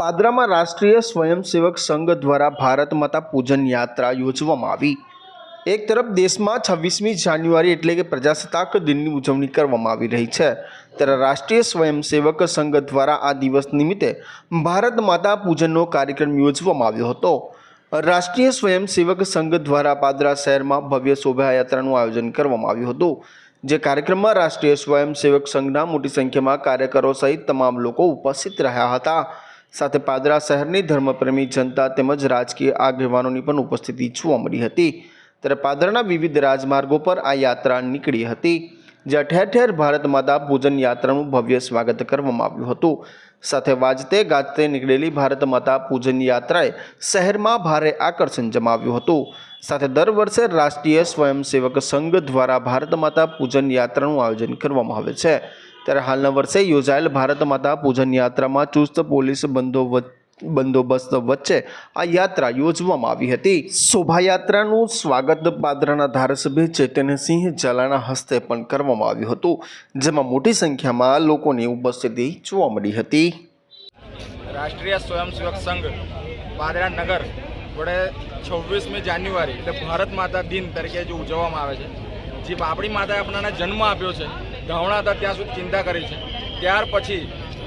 પાદરામાં રાષ્ટ્રીય સ્વયંસેવક સંઘ દ્વારા ભારત માતા પૂજન યાત્રા યોજવામાં આવી. એક તરફ દેશમાં છવ્વીસમી જાન્યુઆરી એટલે કે પ્રજાસત્તાક દિનની ઉજવણી કરવામાં આવી રહી છે. ત્યારે રાષ્ટ્રીય સ્વયંસેવક સંઘ દ્વારા આ દિવસ નિમિત્તે ભારત માતા પૂજનનો કાર્યક્રમ યોજવામાં આવ્યો હતો. રાષ્ટ્રીય સ્વયંસેવક સંઘ દ્વારા પાદરા શહેરમાં ભવ્ય શોભાયાત્રાનું આયોજન કરવામાં આવ્યું હતું. જે કાર્યક્રમમાં રાષ્ટ્રીય સ્વયંસેવક સંઘના મોટી સંખ્યામાં કાર્યકરો સહિત તમામ લોકો ઉપસ્થિત રહ્યા હતા. સાથે પાદરા શહેરની ધર્મપ્રેમી જનતા તેમજ રાજકીય આગેવાનોની પણ ઉપસ્થિતિ જોવા મળી હતી. ત્યારે પાદરાના વિવિધ રાજમાર્ગો પર આ યાત્રા નીકળી હતી, જ્યાં ઠેર ઠેર ભારત માતા પૂજન યાત્રાનું ભવ્ય સ્વાગત કરવામાં આવ્યું હતું. સાથે વાજતે ગાજતે નીકળેલી ભારત માતા પૂજન યાત્રાએ શહેરમાં ભારે આકર્ષણ જમાવ્યું હતું. સાથે દર વર્ષે રાષ્ટ્રીય સ્વયંસેવક સંઘ દ્વારા ભારત માતા પૂજન યાત્રાનું આયોજન કરવામાં આવે છે. ત્યારે હાલના વર્ષે યોજાયેલ ભારત માતા પૂજન યાત્રામાં ચુસ્ત પોલીસ બંદોબસ્ત બંદોબસ્ત વચ્ચે આ યાત્રા યોજવામાં આવી હતી. શોભાયાત્રાનું સ્વાગત પાદરાના ધારાસભ્ય ચૈતન્યસિંહ ઝાલાના હસ્તે પણ કરવામાં આવ્યું હતું, જેમાં મોટી સંખ્યામાં લોકોની ઉપસ્થિતિ જોવા મળી હતી. રાષ્ટ્રીય સ્વયંસેવક સંઘ પાદરા નગર વડે છવ્વીસમી જાન્યુઆરી, એટલે ભારત માતા દિન તરીકે જે ઉજવવામાં આવે છે. જે આપણી માતાએ આપણાને જન્મ આપ્યો છે ધાવણા હતા, ત્યાં સુધી ચિંતા કરી છે. ત્યાર પછી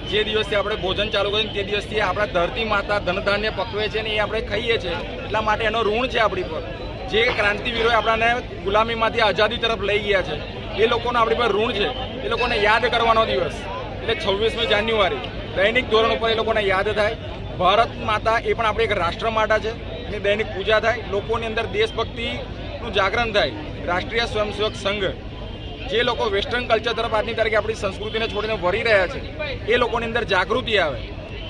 જે દિવસથી આપણે ભોજન ચાલુ કર્યું તે દિવસથી આપણા ધરતી માતા ધનધાન્ય પકવે છે ને એ આપણે ખાઈએ છીએ. એટલા માટે એનો ઋણ છે આપણી પર. જે ક્રાંતિવીરોએ આપણાને ગુલામીમાંથી આઝાદી તરફ લઈ ગયા છે, એ લોકોનો આપણી પર ઋણ છે. એ લોકોને યાદ કરવાનો દિવસ, એટલે છવ્વીસમી જાન્યુઆરી, દૈનિક ધોરણ ઉપર એ લોકોને યાદ થાય. ભારત માતા એ પણ આપણી એક રાષ્ટ્ર માતા છે, એની દૈનિક પૂજા થાય. લોકોની અંદર દેશભક્તિનું જાગરણ થાય. રાષ્ટ્રીય સ્વયંસેવક સંઘ જે લોકો વેસ્ટર્ન કલ્ચર તરફ આજની તારીખે આપણી સંસ્કૃતિને છોડીને વળી રહ્યા છે, એ લોકોની અંદર જાગૃતિ આવે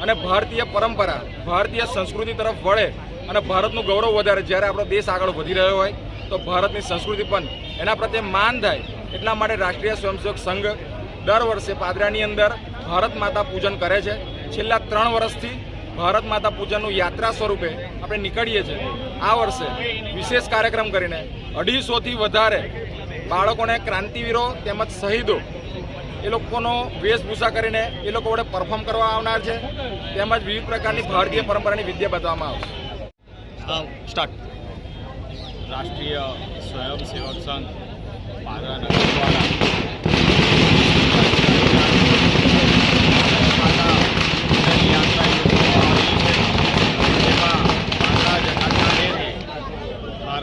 અને ભારતીય પરંપરા, ભારતીય સંસ્કૃતિ તરફ વળે અને ભારતનું ગૌરવ વધારે. જ્યારે આપણો દેશ આગળ વધી રહ્યો હોય, તો ભારતની સંસ્કૃતિ પણ એના પ્રત્યે માન થાય, એટલા માટે રાષ્ટ્રીય સ્વયંસેવક સંઘ દર વર્ષે પાદરાની અંદર ભારત માતા પૂજન કરે છે. છેલ્લા ત્રણ વર્ષથી ભારત માતા પૂજનનું યાત્રા સ્વરૂપે આપણે નીકળીએ છીએ. આ વર્ષે વિશેષ કાર્યક્રમ કરીને અઢીસોથી વધારે બાળકોને ક્રાંતિવીરો તેમજ શહીદો એ લોકોનો વેશભૂષા કરીને એ લોકો વડે પરફોર્મ કરવા આવનાર છે. તેમજ વિવિધ પ્રકારની ભારતીય પરંપરાની વિદ્યા બતાવવામાં આવશે. સ્ટાર્ટ રાષ્ટ્રીય સ્વયંસેવક સંઘ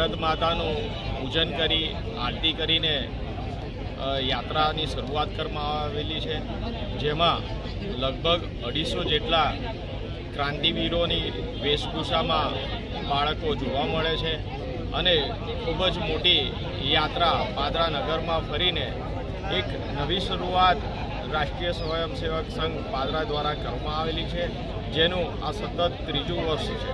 ભારત માતાનું પૂજન કરી, આરતી કરીને યાત્રાની શરૂઆત કરવામાં આવેલી છે. જેમાં લગભગ અઢીસો જેટલા ક્રાંતિવીરોની વેશભૂષામાં બાળકો જોવા મળે છે અને ખૂબ જ મોટી યાત્રા પાદરા નગરમાં ફરીને એક નવી શરૂઆત રાષ્ટ્રીય સ્વયંસેવક સંઘ પાદરા દ્વારા કરવામાં આવેલી છે, જેનું આ સતત ત્રીજું વર્ષ છે.